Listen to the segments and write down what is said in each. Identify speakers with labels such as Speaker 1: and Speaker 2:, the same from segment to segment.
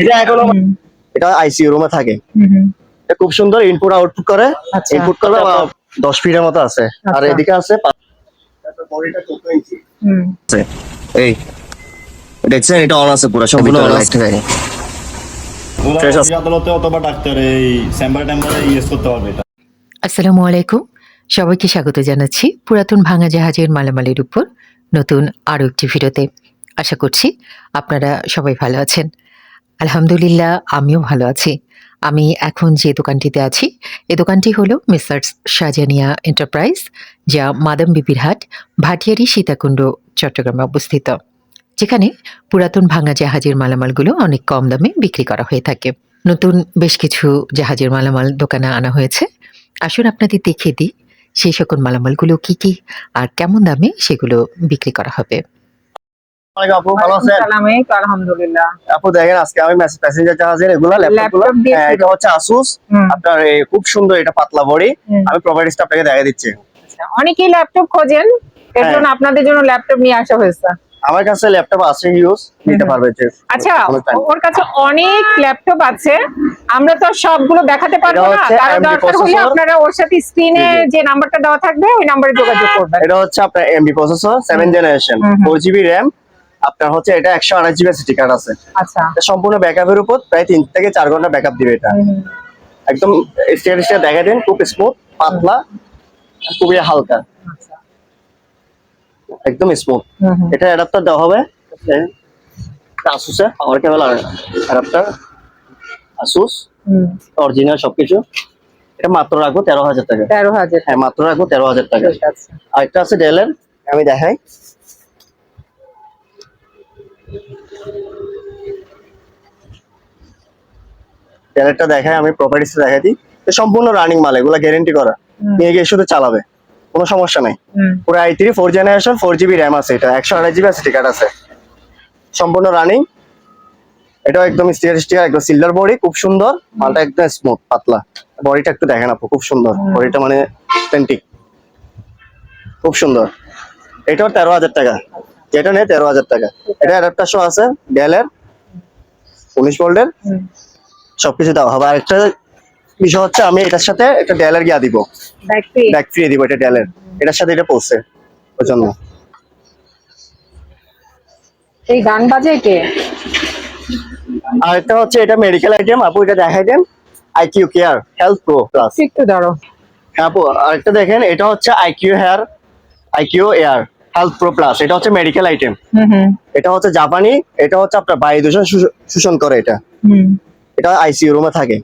Speaker 1: এটা
Speaker 2: এখনও
Speaker 1: এটা আইসিইউ রুমে থাকে।
Speaker 2: হুম, হুম।
Speaker 1: এটা খুব সুন্দর ইনপুট আউটপুট করে।
Speaker 2: আচ্ছা।
Speaker 1: ইনপুট করবে দশ ফিটের মতো আছে। আর
Speaker 2: আচ্ছা।
Speaker 1: এদিকে আছে এই দেখছেন? এটা অন আছে পুরো সম্পূর্ণ অন আছে। Fresh
Speaker 3: আদালতে অথবা ডাক্তার এই চেম্বার টেম্বারে ইউজ করতে পারবে
Speaker 4: আসসালামু আলাইকুম। সবাইকে স্বাগত জানাচ্ছি পুরাতন ভাঙা জাহাজের মালামালের উপর। নতুন আরও একটি ভিডিওতে। আশা করছি আপনারা সবাই ভালো আছেন। আলহামদুলিল্লাহ, আমিও ভালো আছি। আমি এখন যে দোকানটিতে আছি, এ দোকানটি হলো মিসার্স শাহজানিয়া এন্টারপ্রাইজ, যা মাদাম বিবির হাট, ভাটিয়ারি, সীতাকুণ্ড, চট্টগ্রামে অবস্থিত। যেখানে পুরাতন ভাঙা জাহাজের মালামালগুলো অনেক কম দামে বিক্রি করা হয়ে থাকে। নতুন বেশ কিছু জাহাজের মালামাল দোকানে আনা হয়েছে। আসুন আপনাদের দেখিয়ে দিই, সেই সকল মালামালগুলো কি কি আর কেমন দামে সেগুলো বিক্রি করা হবে।
Speaker 1: আপু ভালো আছেন?
Speaker 2: সালাম, এই তো আলহামদুলিল্লাহ।
Speaker 1: আপু দেখেন আজকে আমি প্যাসেঞ্জার জাহাজের এগুলা ল্যাপটপ এটা হচ্ছে আসুস আপনার খুব সুন্দর এটা পাতলা বড়ি
Speaker 2: হুম।
Speaker 1: আমি প্রপার্টিসটা আপনাকে দেখা দিচ্ছি।
Speaker 2: আচ্ছা, অনেকেই ল্যাপটপ খোঁজেন এর
Speaker 1: হ্যাঁ।
Speaker 2: জন্য আপনাদের জন্য ল্যাপটপ নিয়ে আসা হয়েছে।
Speaker 1: আমার কাছে ল্যাপটপ আছে ইউজ নিতে
Speaker 2: হুম।
Speaker 1: পারবে যে
Speaker 2: আচ্ছা ওর কাছে অনেক ল্যাপটপ আছে। আমরা তো সবগুলো দেখাতে পারব না।
Speaker 1: হচ্ছে
Speaker 2: দরকার হলে আপনারা ওর সাথে স্ক্রিনে। যে নাম্বারটা দেওয়া থাকবে ওই নাম্বারে যোগাযোগ করবেন।
Speaker 1: এটা হচ্ছে আপনার MB processor seven generation. GB RAM আপনার হচ্ছে এটা একশো আঠাশ জিবি সিটি কার্ড আছে।
Speaker 2: আচ্ছা।
Speaker 1: সম্পূর্ণ ব্যাকআপের উপর প্রায় তিন থেকে চার ঘণ্টা ব্যাকআপ দিবে এটা। একদম স্টেট স্টেট দেখা দেন খুব স্মুথ পাতলা খুবই হালকা।
Speaker 2: আচ্ছা।
Speaker 1: একদম স্মুথ। এটা অ্যাডাপ্টার দেওয়া হবে। আসুসে power cable adapter Asus original সবকিছু। এটা মাত্র রাখব তেরো হাজার টাকা।
Speaker 2: তেরো হাজার।
Speaker 1: হ্যাঁ মাত্র রাখব তেরো হাজার টাকা। আরেকটা আছে ডেলের আমি দেখাই। ডেলেরটা দেখাই আমি প্রপার্টিসটা দেখাই দিই। সম্পূর্ণ রানিং মাল এগুলো গ্যারেন্টি করা। নিয়ে গিয়ে শুধু চালাবে কোনো সমস্যা নাই। পুরো i three four generation four GB RAM আছে এটা একশো আড়াই জিবি আছে টিকাট আছে। সম্পূর্ণ রানিং এটাও একদম স্টিয়ার স্টিয়ার একদম সিলভার বডি খুব সুন্দর। মালটা একদম স্মুথ পাতলা। বডিটা একটু দেখেন আপু খুব সুন্দর। বডিটা মানে অথেন্টিক খুব সুন্দর। এটাও তেরো হাজার টাকা। যেটা নেই তেরো হাজার টাকা। এটা অ্যাডাপ্টার শো আছে ডেলের উনিশ ভোল্টের। সবকিছু দেওয়া হবে। আর একটা বিষয় হচ্ছে আমি এটার সাথে একটা ডেলের গিয়া দিব। ব্যাক ফ্রি দিব এটা ডেলের এটার সাথে এটা পড়ছে ওই জন্য।
Speaker 2: এই গান বাজে কে?
Speaker 1: আর একটা হচ্ছে এটা মেডিকেল আইটেম আপু এটা দেখাই দেন। IQ care health pro plus
Speaker 2: একটু ধরো
Speaker 1: আপু আরেকটা দেখেন এটা হচ্ছে IQ hair IQ air health pro plus এটা হচ্ছে মেডিকেল আইটেম এটা হচ্ছে জাপানি এটা হচ্ছে আপনার বায়ু দূষণ শোষণ করে এটা।
Speaker 2: হুম।
Speaker 1: এটা আইসিইউ রুমে থাকে।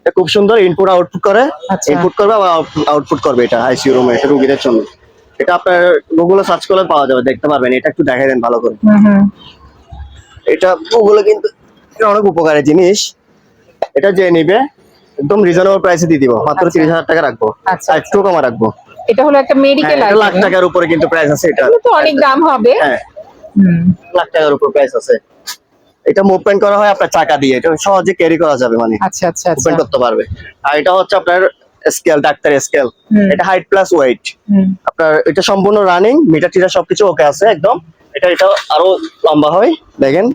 Speaker 1: এটা খুব সুন্দর ইনপুট আউটপুট করে।
Speaker 2: আচ্ছা।
Speaker 1: ইনপুট করবে আবার আউটপুট করবে এটা আইসিইউ রুমে এটা রুগীদের জন্য। এটা আপনার গুগলে সার্চ করলে পাওয়া যাবে দেখতে পারবেন। এটা একটু দেখাই দেন ভালো করে। এটা গুগলে কিন্তু অনেক উপকারী জিনিস। এটা যে নিবে একদম রিজনেবল প্রাইসে দিয়ে দিব। মাত্র
Speaker 2: আচ্ছা।
Speaker 1: তিরিশ হাজার টাকা রাখব।
Speaker 2: আচ্ছা,
Speaker 1: একটু কমা রাখব।
Speaker 2: এটা হলো একটা
Speaker 1: হ্যাঁ,
Speaker 2: মেডিকেল
Speaker 1: এটা লাখ টাকার উপরে কিন্তু প্রাইস আছে এটা।
Speaker 2: তো অনেক দাম হবে।
Speaker 1: হ্যাঁ লাখ টাকার উপর প্রাইস আছে। এটা মুভমেন্ট করা হয় আপনার চাকা দিয়ে। এটা সহজে ক্যারি করা যাবে মানে।
Speaker 2: আচ্ছা আচ্ছা আচ্ছা।
Speaker 1: মুভমেন্ট করতে পারবে। আর এটা হচ্ছে আপনার স্কেল ডাক্তার স্কেল এটা হাইট প্লাস ওয়েট
Speaker 2: হুম।
Speaker 1: আপনার এটা সম্পূর্ণ রানিং মিটার টিটার সবকিছু ওকে আছে একদম। এটা এটা আরও লম্বা হয় দেখেন।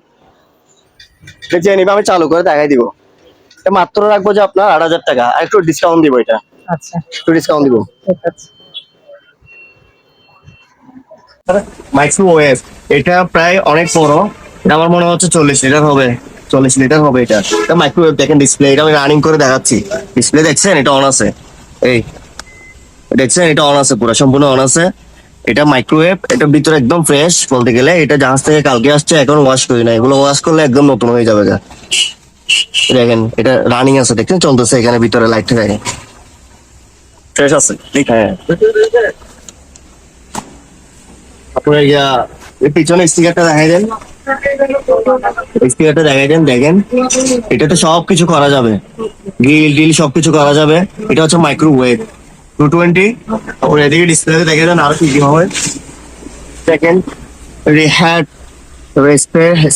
Speaker 1: যে নিবে আমি চালু করে দেখাই দিব। এটা মাত্র রাখব যে আপনার আট হাজার টাকা। আর একটু ডিসকাউন্ট দিব এটা।
Speaker 2: আচ্ছা।
Speaker 1: একটু ডিসকাউন্ট দিব।
Speaker 2: আছে।
Speaker 1: মাইক্রোওয়েভ এটা প্রায় অনেক বড়। আমার মনে হচ্ছে চল্লিশ লিটার হবে। চল্লিশ লিটার হবে এটা। এটা মাইক্রোওয়েভ দেখেন ডিসপ্লে এটা আমি রানিং করে দেখাচ্ছি। ডিসপ্লে দেখছেন? এটা অন আছে। এই, দেখছেন? এটা অন আছে পুরো, সম্পূর্ণ অন আছে। এটা মাইক্রোওয়েভ এটার ভিতরে একদম ফ্রেশ বলতে গেলে। এটা জাহাজ থেকে কালকে আসছে, এখন ওয়াশ করি না। এগুলো ওয়াশ করলে একদম নতুন হয়ে যাবে গা। দেখেন, এটা রানিং আছে। দেখছেন? চলতেছে এখানে ভিতরে লাইট দেখেন ফ্রেশ আছে? হ্যাঁ। আপনার এই পিছনে স্টিকারটা দেখাই দেন। স্টিকারটা দেখাই দেন, দেখেন। এটাতে সব কিছু করা যাবে। গ্রিল ডিল সবকিছু করা যাবে। এটা হচ্ছে মাইক্রোওয়েভ টু টোয়েন্টি তারপর এদিকে ডিসপ্লেতে দেখে দেন আরও কি কি হবে। দেখেন রিহ্যাট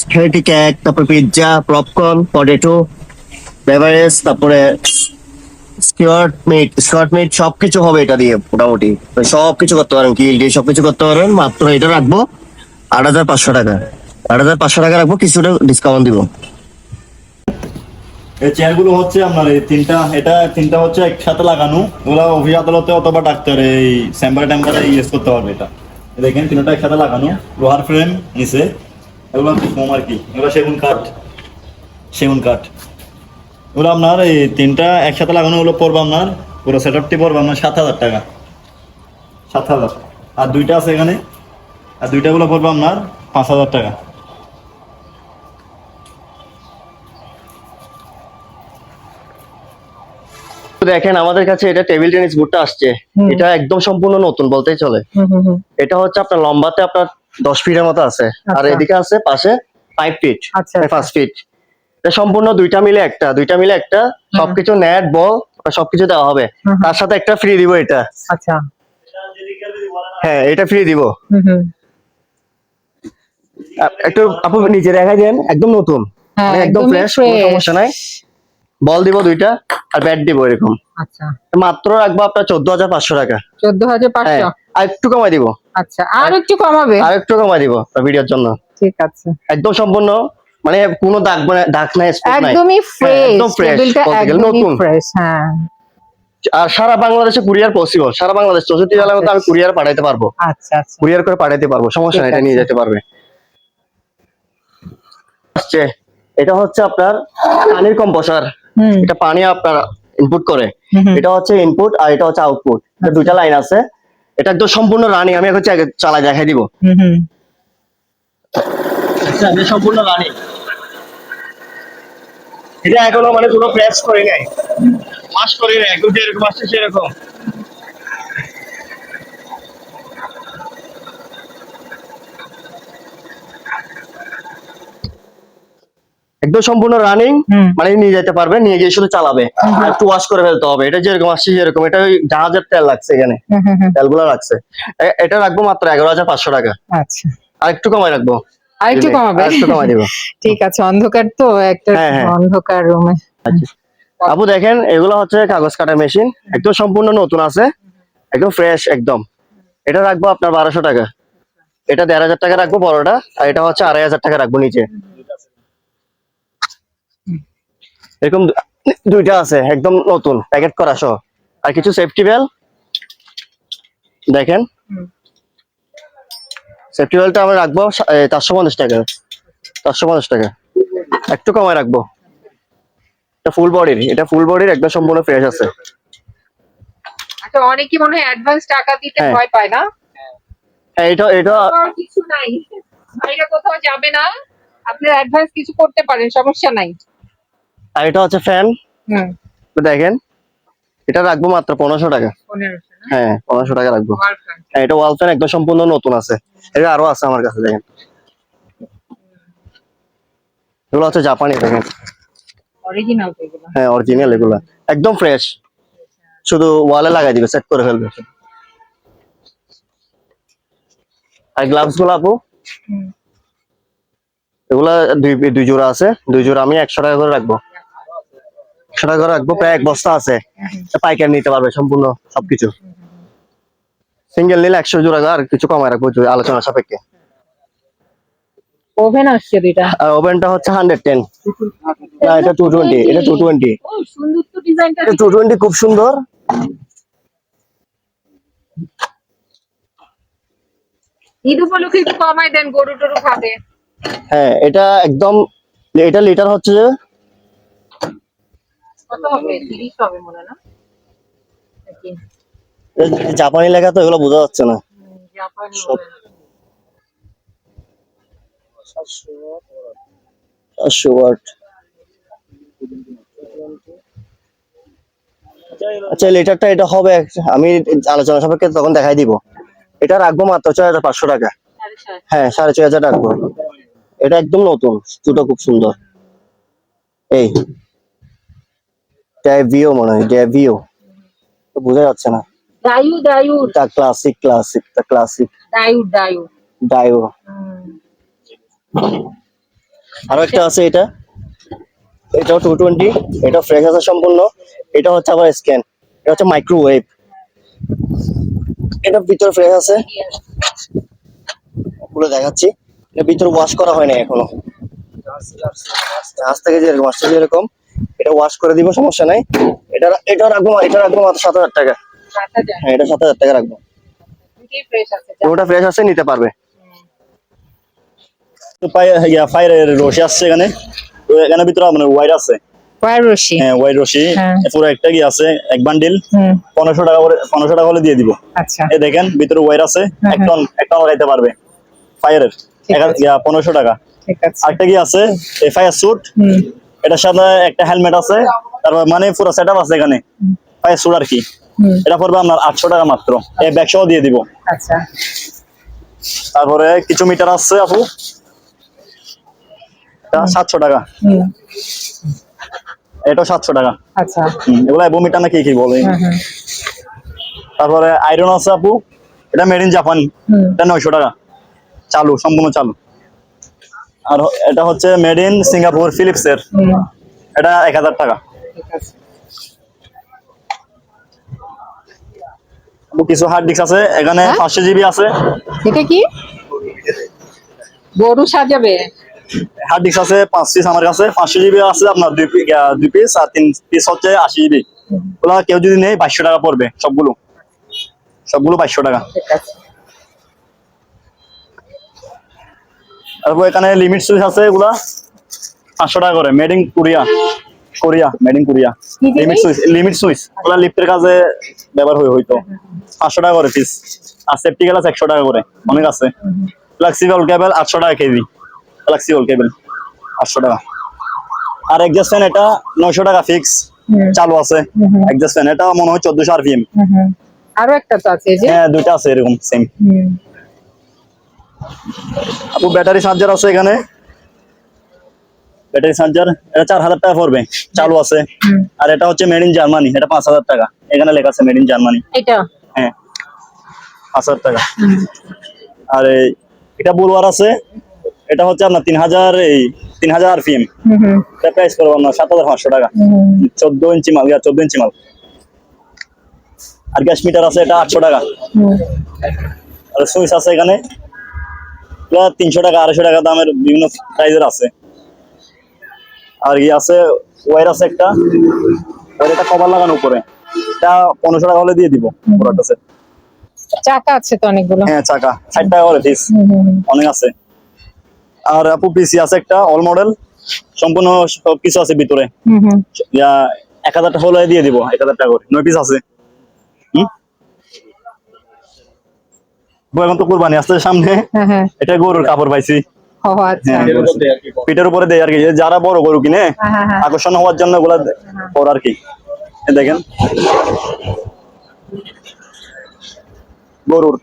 Speaker 1: স্পেটি কেক তারপর পিৎজা পপকর্ন পটেটো বেভারেজ তারপরে স্কিওয়ার্ট মিট স্কট মিট সবকিছু হবে এটা দিয়ে, মোটামুটি। সবকিছু করতে পারেন কিল দিয়ে সবকিছু করতে পারবেন মাত্র এটা রাখব আট হাজার পাঁচশো টাকা। আট হাজার পাঁচশো টাকা রাখব কিছুটা ডিসকাউন্ট দিব।
Speaker 3: এই চেয়ারগুলো হচ্ছে আপনার এই তিনটা, এটা তিনটা হচ্ছে একসাথে লাগানো। ওগুলো অফিস আদালতে অথবা ডাক্তার এই চেম্বার টেম্বারে ইউজ করতে পারবে এটা। দেখেন, তিনটা একসাথে লাগানো, লোহার ফ্রেম নিচে, এগুলো ফোম আর কি। এগুলো সেগুন কাঠ সেগুন কাঠ। ওগুলো আপনার এই তিনটা একসাথে লাগানো ওগুলো পড়বে আপনার পুরো সেট আপটি পড়বে আপনার সাত হাজার টাকা। সাত হাজার। আর দুইটা আছে এখানে। আর দুইটা গুলো পড়বে আপনার পাঁচ হাজার টাকা।
Speaker 1: তো দেখেন আমাদের কাছে এটা টেবিল টেনিস বুটটা আসছে। এটা একদম সম্পূর্ণ নতুন বলতেই চলে।
Speaker 2: হুম হুম হুম।
Speaker 1: এটা হচ্ছে আপনার লম্বাতে আপনার দশ ফিটের মতো আছে। আর
Speaker 2: আচ্ছা।
Speaker 1: এদিকে আছে পাশে ফাইভ ফিট পাঁচ ফিট এটা সম্পূর্ণ দুইটা মিলে একটা দুইটা মিলে একটা সবকিছু নেট বল সবকিছু দেওয়া হবে। তার সাথে একটা ফ্রি দিব এটা।
Speaker 2: আচ্ছা।
Speaker 1: হ্যাঁ এটা ফ্রি দিব। একটু আপু নিচে দেখাই দেন একদম নতুন।
Speaker 2: হ্যাঁ
Speaker 1: মানে একদম ফ্রেশ কোনো সমস্যা নাই। বল দিব দুইটা আর ব্যাট দিব এরকম।
Speaker 2: আচ্ছা।
Speaker 1: মাত্র রাখব আপনার চোদ্দ হাজার পাঁচশো টাকা।
Speaker 2: চোদ্দ হাজার
Speaker 1: হ্যাঁ
Speaker 2: পাঁচশো
Speaker 1: আর একটু কমাই দিব।
Speaker 2: আচ্ছা আর একটু কমাবে?
Speaker 1: আর একটু কমাই দিব ভিডিওর জন্য।
Speaker 2: ঠিক আছে।
Speaker 1: একদম সম্পূর্ণ। মানে কোনো দাগ মানে- দাগ নাই
Speaker 2: একদমই ফ্রেশ
Speaker 1: একদম বলতে গেলে
Speaker 2: একদমই
Speaker 1: নতুন।
Speaker 2: ফ্রেশ হ্যাঁ।
Speaker 1: আর সারা বাংলাদেশে কুরিয়ার পসিবল সারা বাংলাদেশ চৌষট্টি জেলার মধ্যে আমি কুরিয়ার পাঠাইতে পারব।
Speaker 2: আচ্ছা আচ্ছা।
Speaker 1: কুরিয়ার করে পাঠাইতে পারব সমস্যা নাই এটা নিয়ে যেতে পারবে। আসছে এটা হচ্ছে আপনার পানির কম্পোসার
Speaker 2: হুম।
Speaker 1: এটা পানি আপনার ইনপুট করে। এটা হচ্ছে ইনপুট আর এটা হচ্ছে আউটপুট দুইটা লাইন আছে। এটা একদম সম্পূর্ণ রানিং আমি এখন চালাই- দেখাই দিব।
Speaker 2: হুম হুম।
Speaker 1: আচ্ছা সম্পূর্ণ রানিং এটা এখনও মানে কোনো প্রেস করি নাই। মাস করি নাই একদম যেরকম আসছে সেরকম। একদম সম্পূর্ণ রানিং মানে নিয়ে যেতে পারবে নিয়ে গিয়ে শুধু চালাবে। আর একটু ওয়াশ করে ফেলতে হবে। এটা যেরকম আসছে যেরকম এটা ওই জাহাজের তেল লাগছে এখানে।
Speaker 2: হুম, হুম, হুম।
Speaker 1: তেলগুলো লাগছে। এটা রাখব মাত্র এগারো হাজার পাঁচশো টাকা।
Speaker 2: আচ্ছা।
Speaker 1: আর একটু কমাই রাখব।
Speaker 2: আর একটু কমাবে। ঠিক আছে অন্ধকার তো একটা
Speaker 1: হ্যাঁ, হ্যাঁ।
Speaker 2: অন্ধকার রুমে।
Speaker 1: আপু দেখেন এগুলো হচ্ছে কাগজ কাটা মেশিন। একদম সম্পূর্ণ নতুন আছে। একদম ফ্রেশ একদম। এটা রাখব আপনার বারোশো টাকা। এটা দেড় হাজার টাকা রাখব বড়টা আর এটা হচ্ছে আড়াই হাজার টাকা রাখব নিচে। এরকম দুইটা আছে একদম নতুন প্যাকেট করা সহ। আর কিছু সেফটি বেল দেখেন। সেফটি আমরা রাখব চারশো পঞ্চাশ টাকা। চারশো পঞ্চাশ টাকা। একটু কমায় রাখব। এটা ফুল বডির এটা ফুল বডির একদম সম্পূর্ণ ফ্রেশ আছে।
Speaker 2: আচ্ছা অনেকে মনে হয় অ্যাডভান্স টাকা দিতে
Speaker 1: হ্যাঁ।
Speaker 2: ভয় পায় না?
Speaker 1: হ্যাঁ, এটা এটা
Speaker 2: কিছু নাই। কোথাও যাবে না। আপনি অ্যাডভান্স কিছু করতে পারেন সমস্যা নাই।
Speaker 1: আর এটা হচ্ছে ফ্যান
Speaker 2: হুম।
Speaker 1: দেখেন এটা রাখব মাত্র পনেরোশো টাকা।
Speaker 2: পনেরোশো।
Speaker 1: হ্যাঁ পনেরোশো টাকা রাখব হ্যাঁ এটা ওয়াল ফ্যান একদম সম্পূর্ণ নতুন আছে। এটা আরও আছে আমার কাছে দেখেন। এগুলো হচ্ছে জাপানি দেখেন। হ্যাঁ অরিজিনাল এগুলো। একদম ফ্রেশ শুধু ওয়ালে লাগাই দিবে সেট করে ফেলবে। আর গ্লাভসগুলো আপু? এগুলা দুই দুই জোড়া আছে। দুই জোড়া আমি একশো টাকা করে রাখব। টাকা করে রাখব প্রায় এক বস্তা আছে। পাইকারি নিতে পারবে সম্পূর্ণ সবকিছু। সিঙ্গেল নিলে একশো জোড়া আর কিছু কমায় রাখব আলোচনা সাপেক্ষে।
Speaker 2: ওভেন আসছে দুইটা।
Speaker 1: আর ওভেনটা হচ্ছে না এটা
Speaker 2: ও সুন্দর তো ডিজাইনটা।
Speaker 1: খুব সুন্দর।
Speaker 2: ঈদ উপলক্ষে একটু কমাই দেন গরু টরু খাবে।
Speaker 1: হ্যাঁ এটা একদম এটা লিটার হচ্ছে যে
Speaker 2: কত হবে? তিরিশ হবে মনে না?
Speaker 1: জাপানি লেখা তো এগুলো বোঝা যাচ্ছে না।
Speaker 2: জাপানি
Speaker 1: সব- ওয়াট আচ্ছা লিটারটা এটা হবে আমি আলোচনা সাপেক্ষে তখন দেখাই দিব। এটা রাখব মাত্র ছয় হাজার পাঁচশো টাকা। হ্যাঁ সাড়ে ছয় হাজার রাখব। এটা একদম নতুন জুতো খুব সুন্দর। এই। ড্যাভিও মনে হয় ড্যাভিও বোঝা যাচ্ছে না।
Speaker 2: ডায়ু ডায়ু
Speaker 1: তা ক্লাসিক ক্লাসিক তা ক্লাসিক
Speaker 2: ডায়ু ডায়ু হুম।
Speaker 1: আরও একটা আছে এটা। এটাও টু টোয়েন্টি এটা ফ্রেশ আছে সম্পূর্ণ। এটা হচ্ছে আবার স্ক্যান এটা হচ্ছে মাইক্রোওয়েভ এটা ভিতরে ফ্রেশ আছে। পুরো দেখাচ্ছি। এটা ভিতরে ওয়াশ করা হয় না এখনও। আজ থেকে যেরকম আসছে যেরকম এটা ওয়াশ করে দিব সমস্যা নাই। এটা এটা রাখব এটা রাখব মাত্র সাত হাজার টাকা। হ্যাঁ এটা সাত হাজার টাকা রাখব।
Speaker 2: দুটোই ফ্রেশ আছে
Speaker 1: ওটা ফ্রেশ আছে নিতে পারবে।
Speaker 3: ফায়ারের রশি আসছে এখানে। তো এখানে ভিতরে আপনার ওয়াইর আছে।
Speaker 2: ওয়ার রশি?
Speaker 3: হ্যাঁ ওয়াইর রশি।
Speaker 2: হ্যাঁ।
Speaker 3: পুরো একটা কি আছে? এক বান্ডিল পনেরোশো টাকা করে পনেরোশো টাকা হলে দিয়ে দিব।
Speaker 2: আচ্ছা।
Speaker 3: এই দেখেন ভিতরে ওয়াইর আছে। এক টন এক টন লাগাইতে পারবে। ফায়ারের। পনেরোশো টাকা।
Speaker 2: ঠিক আছে।
Speaker 3: আরেকটা কি আছে? ফায়ার স্যুট এটার সাথে একটা হেলমেট আছে তারপর মানে পুরো সেট আছে এখানে। ফায়ার স্যুট আর কি। এটা পড়বে আপনার আটশো টাকা মাত্র। এই ব্যাগ সহ দিয়ে দিব।
Speaker 2: আচ্ছা।
Speaker 3: তারপরে কিছু মিটার আছে আপু। সাতশো টাকা। এটাও সাতশো টাকা।
Speaker 2: আচ্ছা।
Speaker 3: এগুলা এবো মিটার না কি কি বলে তারপরে আয়রন আছে আপু। এটা মেড ইন জাপান এটা নয়শো টাকা। চালু সম্পূর্ণ চালু। আর এটা হচ্ছে মেড ইন সিঙ্গাপুর ফিলিপস এর। এটা এক হাজার টাকা। কিছু হার্ড ডিস্ক আছে? এখানে
Speaker 2: হ্যাঁ?
Speaker 3: পাঁচশো জিবি আছে।
Speaker 2: এটা কি? গরু সাজাবে।
Speaker 3: হার্ড ডিস্ক আছে পাঁচ পিস আমার কাছে। পাঁচশো জিবি আছে আপনার দুই দুই পিস আর তিন পিস হচ্ছে আশি জিবি ওগুলা কেউ যদি নেই বাইশশো টাকা পড়বে সবগুলো। সবগুলো বাইশশো টাকা।
Speaker 2: ঠিক আছে।
Speaker 3: তারপর এখানে লিমিট সুইচ আছে এগুলা। পাঁচশো টাকা করে। Made in Korea Korea made in Korea limit switch limit switch ওগুলা লিফটের কাজে ব্যবহার হয় হয়তো পাঁচশো টাকা করে পিস আর সেফটি গ্লাস একশো টাকা করে। অনেক আছে। ফ্লেক্সিবল কেবল আটশো টাকা কেজি। ফ্লেক্সিবল কেবল আটশো টাকা। আর এক্সাস্ট ফ্যান এটা নয়শো টাকা ফিক্স। চালু আছে। এক্সাস্ট ফ্যান এটা মনে হয় চোদ্দশো আরপিএম।
Speaker 2: আরও একটা তো আছে
Speaker 3: হ্যাঁ দুইটা আছে এরকম সেম আপু ব্যাটারি চার্জার আছে এখানে? ব্যাটারি চার্জার এটা চার হাজার টাকা পড়বে চালু আছে। আর এটা হচ্ছে মেড ইন জার্মানি এটা পাঁচ হাজার টাকা। এখানে লেখা আছে মেড ইন জার্মানি
Speaker 2: এটা?
Speaker 3: হ্যাঁ। পাঁচ হাজার টাকা। আর এটা বুলওয়ার আছে এটা হচ্ছে আপনার তিন হাজার এই তিন হাজার আরপিএম এটা প্রাইস করব আপনার সাত হাজার পাঁচশো টাকা। চোদ্দ ইঞ্চি মাল চোদ্দ ইঞ্চি মাল। আর গ্যাস মিটার আছে এটা আটশো টাকা। আর সুইচ আছে এখানে। তিনশো টাকা আড়াইশো টাকা দামের বিভিন্ন প্রাইজের আছে। আর কি আছে ওয়ার আছে একটা। ওয়ার একটা কভার লাগানো উপরে। এটা পনেরোশো টাকা হলে দিয়ে দিব পুরোটা set।
Speaker 2: চাকা আছে তো অনেকগুলো?
Speaker 3: হ্যাঁ চাকা। ষাট টাকা করে পিস। অনেক আছে। আর আপু পিসি আছে একটা অল মডেল সম্পূর্ণ সব কিছু আছে ভিতরে। এক হাজার টাকা হলে দিয়ে দিব এক হাজার টাকা করে। নয় পিস আছে হুম বউ, এখন তো কোরবানি আসছে সামনে।
Speaker 2: হ্যাঁ হ্যাঁ।
Speaker 3: এটা গরুর কাপড় পাইছি।
Speaker 2: আচ্ছা।
Speaker 3: হ্যাঁ, পিঠের উপরে দেয় আর কি যারা বড় গরু কিনে আকর্ষণ হওয়ার জন্য ওগুলা পর আর কি। দেখেন। গরুর।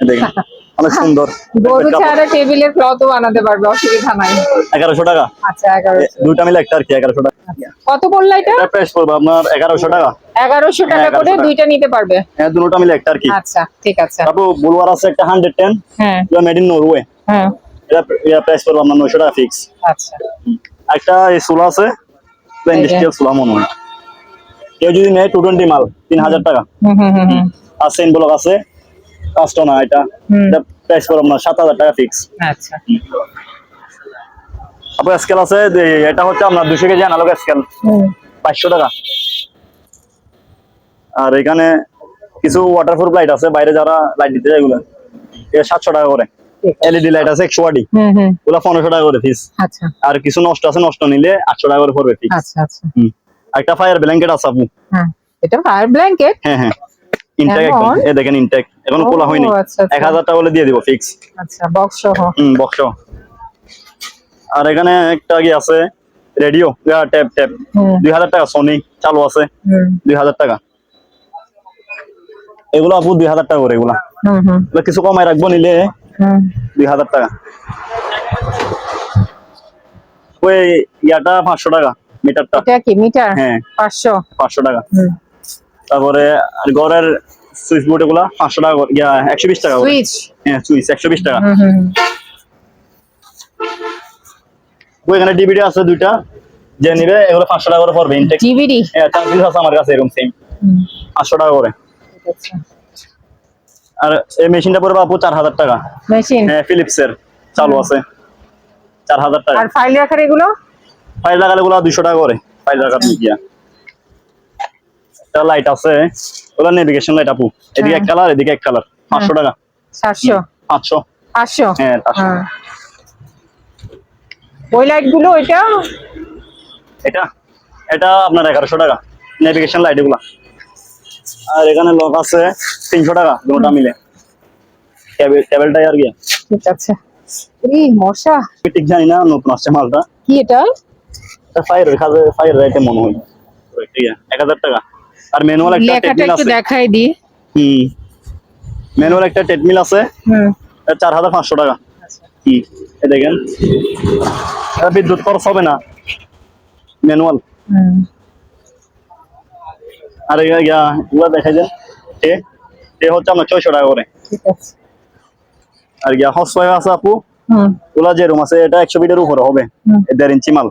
Speaker 3: দেখেন। অনেক সুন্দর।
Speaker 2: গরু ছাড়া টেবিলের ক্লথও বানাতে পারবে অসুবিধা নাই।
Speaker 3: এগারোশো টাকা?
Speaker 2: আচ্ছা এগারো
Speaker 3: এ, দুইটা মিলে একটা আর কি এগারোশো টাকা।
Speaker 2: কত পড়ল এটা?
Speaker 3: এটা প্রাইস পড়বে আপনার এগারোশো টাকা।
Speaker 2: এগারোশো টাকা
Speaker 3: হ্যাঁ,
Speaker 2: করে
Speaker 3: 1100
Speaker 2: দুইটা নিতে পারবে।
Speaker 3: হ্যাঁ দুটোটা মিলে একটা আর কি।
Speaker 2: আচ্ছা ঠিক আছে।
Speaker 3: তারপর বুলওয়ার আছে একটা হান্ড্রেড টেন
Speaker 2: হ্যাঁ।
Speaker 3: মেড ইন নরওয়ে
Speaker 2: হ্যাঁ।
Speaker 3: এটা প্রাইস পড়বে আপনার নয়শো টাকা ফিক্স
Speaker 2: আচ্ছা।
Speaker 3: একটা এই সুলা আছে। ইন্ডাস্ট্রিয়াল সুলা মনে হয়। কেউ যদি নেয় টু টোয়েন্টি মাল তিন হাজার টাকা।
Speaker 2: হুম হুম হুম হুম।
Speaker 3: আর সেন ব্লক আছে পাঁচটা না এটা। প্রাইস করো না সাত হাজার টাকা ফিক্স
Speaker 2: আচ্ছা।
Speaker 3: তারপর স্কেল আছে এটা হচ্ছে আপনার দুশো কেজি অ্যানালগ স্কেল পাঁচশো টাকা। আর এখানে কিছু ওয়াটারপ্রুফ লাইট আছে বাইরে যারা লাইট দিতে যায় এগুলো। এটা সাতশো টাকা করে। এলইডি লাইট আছে একশো ওয়াটি
Speaker 2: হুম হুম।
Speaker 3: ওগুলো পনেরোশো টাকা করে ফিস
Speaker 2: আচ্ছা।
Speaker 3: আর কিছু নষ্ট আছে নষ্ট নিলে আটশো টাকা করে পড়বে ফিক্স
Speaker 2: আচ্ছা আচ্ছা।
Speaker 3: একটা ফায়ার ব্ল্যাঙ্কেট আছে আপু।
Speaker 2: হ্যাঁ এটা ফায়ার ব্ল্যাঙ্কেট
Speaker 3: হ্যাঁ হ্যাঁ। ইনটেক একদম
Speaker 2: এমন?
Speaker 3: এ দেখেন ইনটেক এখন খোলা হয়নি।
Speaker 2: আচ্ছা, আচ্ছা।
Speaker 3: এক হাজার টাকা বলে দিয়ে দিব ফিক্স
Speaker 2: আচ্ছা বক্স সহ।
Speaker 3: হুম বক্স আর এখানে একটা কি আছে? রেডিও ট্যাপ ট্যাপ
Speaker 2: হুম।
Speaker 3: দুই হাজার টাকা সোনি চালু আছে।
Speaker 2: হুম।
Speaker 3: দুই হাজার টাকা। এগুলো আপু দুই হাজার টাকা করে এগুলা।
Speaker 2: হুম হুম।
Speaker 3: কিছু কমায় রাখব নিলে
Speaker 2: হুম।
Speaker 3: দুই হাজার টাকা। ওই ইয়াটা পাঁচশো টাকা মিটারটা।
Speaker 2: এটা কি মিটার?
Speaker 3: হ্যাঁ।
Speaker 2: পাঁচশো।
Speaker 3: পাঁচশো টাকা।
Speaker 2: হুম।
Speaker 3: তারপরে আর ঘরের সুইচ বোর্ড এগুলা পাঁচশো টাকা একশো বিশ টাকা
Speaker 2: সুইচ?
Speaker 3: হ্যাঁ সুইচ একশো বিশ টাকা। এখানে আছে দুইটা যে নিবে এগুলো পাঁচশো টাকা করে পড়বে ইনটেক হ্যাঁ চার পিস আছে আমার কাছে এরকম সেম পাঁচশো টাকা করে। আর এই মেশিনটা পড়বে আপু চার হাজার টাকা।
Speaker 2: মেশিন?
Speaker 3: হ্যাঁ ফিলিপসের চালু আছে। চার হাজার টাকা।
Speaker 2: আর ফাইল রাখার এগুলো?
Speaker 3: ফাইল লাগালে গুলো দুইশো টাকা করে ফাইল রাখার গিয়া একটা লাইট আছে। ওগুলো নেভিগেশন লাইট আপু। এদিকে এক কালার এদিকে এক কালার পাঁচশো টাকা।
Speaker 2: সাতশো।
Speaker 3: পাঁচশো।
Speaker 2: পাঁচশো?
Speaker 3: হ্যাঁ
Speaker 2: হ্যাঁ। ওই লাইটগুলো ওইটা?
Speaker 3: এটা? এটা আপনার এগারোশো টাকা। নেভিগেশন লাইট এগুলা। আর এখানে লক আছে তিনশো টাকা দুটা মিলে। কেবল কেবলটাই আর কি?
Speaker 2: ঠিক আছে। এই মশা।
Speaker 3: ঠিক জানি না নতুন আসছে মালটা।
Speaker 2: কি এটা
Speaker 3: ফায়ার কাজে ফায়ার রাইতে মনে হয়। ঠিক আছে এক হাজার টাকা। আর ম্যানুয়াল একটা ট্রেডমিল আছে।
Speaker 2: দেখাই দি
Speaker 3: হুম। ম্যানুয়াল একটা ট্রেডমিল আছে।
Speaker 2: হুম।
Speaker 3: এটা চার হাজার পাঁচশো টাকা। হুম। এই দেখেন। এটা বিদ্যুৎ খরচ হবে না। ম্যানুয়াল
Speaker 2: হুম।
Speaker 3: আর ইয়া- এগুলো দেখা যায় টে টে হচ্ছে আপনার ছয়শো টাকা করে।
Speaker 2: ঠিক আছে।
Speaker 3: আর গিয়া হস আছে আপু।
Speaker 2: হুম।
Speaker 3: ওলা যে রুম আছে এটা একশো ফিটের উপরে হবে। এ দেড় ইঞ্চি মাল।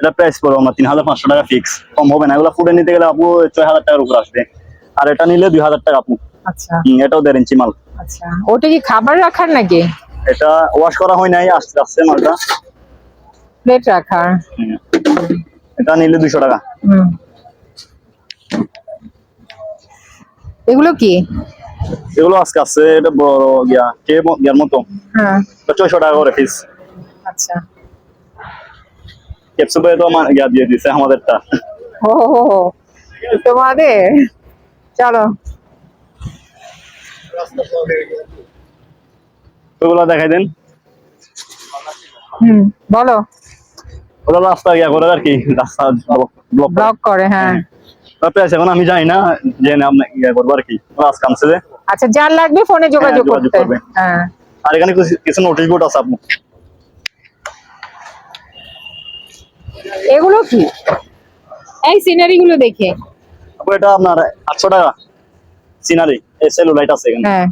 Speaker 3: এটা প্রাইস পড়বে আমার তিন হাজার পাঁচশো টাকা ফিক্স কম হবে না এগুলো ফুটে নিতে গেলে আপু ছয় হাজার টাকার উপর আসবে। আর এটা নিলে দুই হাজার টাকা আপু।
Speaker 2: আচ্ছা।
Speaker 3: এটাও দেড় ইঞ্চি মাল।
Speaker 2: আচ্ছা ওটা কি খাবার রাখার নাকি?
Speaker 3: এটা ওয়াশ করা হয় নাই আসতে আসছে মালটা।
Speaker 2: প্লেট রাখার।
Speaker 3: এটা নিলে দুশো টাকা।
Speaker 2: এগুলো কি?
Speaker 3: এগুলো আজকে আসছে এটা বড় গিয়া কে গিয়ার মতো।
Speaker 2: হ্যাঁ।
Speaker 3: ছয়শো টাকা করে ফিস
Speaker 2: আচ্ছা।
Speaker 3: তো আমার দিয়ে দিছে আমাদেরটা।
Speaker 2: ও তোমাদের? চলো।
Speaker 3: ওগুলো দেখাই দেন।
Speaker 2: হুম বলো।
Speaker 3: ওগুলো রাস্তা করে আর কি রাস্তা ব্লক
Speaker 2: করে। হ্যাঁ।
Speaker 3: প্রাইস এখন আমি যাই না যে আপনি ইয়া করব আর কি কামছে
Speaker 2: আচ্ছা যার লাগবে ফোনে যোগাযোগ
Speaker 3: যোগাযোগ
Speaker 2: করতে।
Speaker 3: করবে।
Speaker 2: হ্যাঁ।
Speaker 3: আর এখানে কিছু- নোটিশ বোর্ড আছে আপু
Speaker 2: এগুলো কি? এই সিনারি গুলো দেখে।
Speaker 3: এটা আপনার আটশো টাকা। সিনারি এই সেলুলাইট আছে এখানে।
Speaker 2: হ্যাঁ।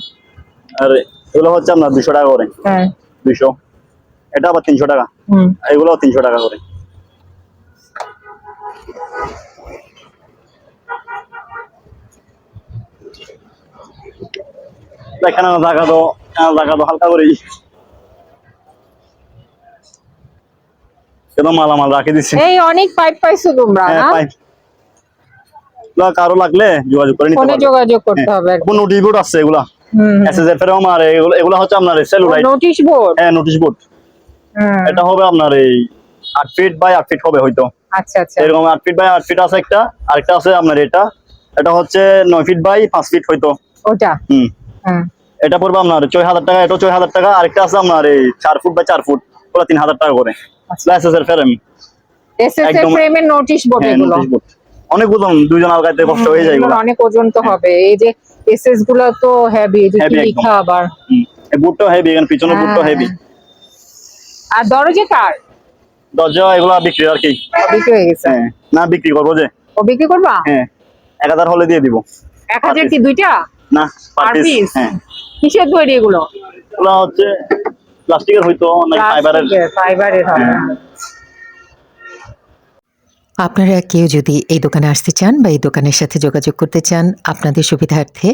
Speaker 3: আর এগুলো হচ্ছে আপনার দুশো টাকা করে।
Speaker 2: হ্যাঁ।
Speaker 3: দুইশো এটা আবার তিনশো টাকা।
Speaker 2: হুম।
Speaker 3: এগুলো তিনশো টাকা করে। এখানে জায়গা তো জায়গা তো হালকা করে কেন মালামাল রাখি দিচ্ছি
Speaker 2: এই অনেক পাইপ পাইছো তোমরা
Speaker 3: হ্যাঁ
Speaker 2: না?
Speaker 3: পাইপ। কারও লাগলে যোগাযোগ করে নিতে পারবে
Speaker 2: যোগাযোগ করতে হবে
Speaker 3: কোন নোটিশ বোর্ড আছে এগুলা?
Speaker 2: হুম
Speaker 3: এসএসএফ এর আমার এগুলা হচ্ছে আপনার সেলুলাইট
Speaker 2: নোটিশ বোর্ড
Speaker 3: হ্যাঁ নোটিশ বোর্ড এটা হবে আপনার এই আট ফিট বাই আট ফিট হবে হয়তো।
Speaker 2: আচ্ছা আচ্ছা।
Speaker 3: এরকম আট ফিট বাই আট ফিট আছে একটা আরেকটা আছে আপনার এটা। এটা হচ্ছে নয় ফিট বাই পাঁচ ফিট হয়তো।
Speaker 2: ওটা?
Speaker 3: হুম। এটা পড়বে আপনার ছয় হাজার টাকা এটা ছয় হাজার টাকা। আরেকটা আছে আপনার এই চার ফুট বাই চার ফুট ওগুলো তিন হাজার টাকা করে। এর ফেরেম একদম-
Speaker 2: ফ্রেমের নোটিশ বোর্ড এগুলো।
Speaker 3: অনেক ওজন দুইজন আলগাইতে কষ্ট হয়ে যায়
Speaker 2: অনেক ওজন তো হবে। এই যে এসএসগুলো তো হেভি যে লিখা আবার?
Speaker 3: বুটটাও হেভি এখানে পিছনের বুটটাও
Speaker 2: হ্যাঁ।
Speaker 3: হেভি
Speaker 2: আর দরজা কার?
Speaker 3: দরজা এগুলো বিক্রি আর কি।
Speaker 2: বিক্রি হয়ে গেছে?
Speaker 3: হ্যাঁ না বিক্রি করব যে।
Speaker 2: ও বিক্রি করবা?
Speaker 3: হ্যাঁ এক হাজার হলে দিয়ে দিব।
Speaker 2: এক হাজার কি দুইটা?
Speaker 3: না পার পিস হ্যাঁ।
Speaker 2: কিসের তৈরি এগুলো?
Speaker 3: এগুলো হচ্ছে প্লাস্টিকের হয়তো ফাইবারের
Speaker 2: ফাইবারের হবে।
Speaker 3: হ্যাঁ।
Speaker 4: আপনারা কেউ যদি এই দোকানে আসতে চান বা এই দোকানের সাথে যোগাযোগ করতে চান আপনাদের সুবিধার্থে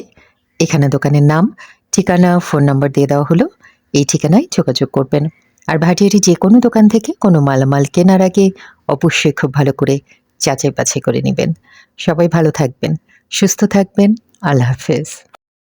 Speaker 4: এখানে দোকানের নাম ঠিকানা ফোন নাম্বার দিয়ে দেওয়া হলো। এই ঠিকানায় যোগাযোগ করবেন। আর ভাটিয়ারি যে কোনো দোকান থেকে কোনো মালামাল কেনার আগে অবশ্যই খুব ভালো করে যাচাই বাছাই করে নেবেন। সবাই ভালো থাকবেন সুস্থ থাকবেন। আল্লাহ হাফেজ।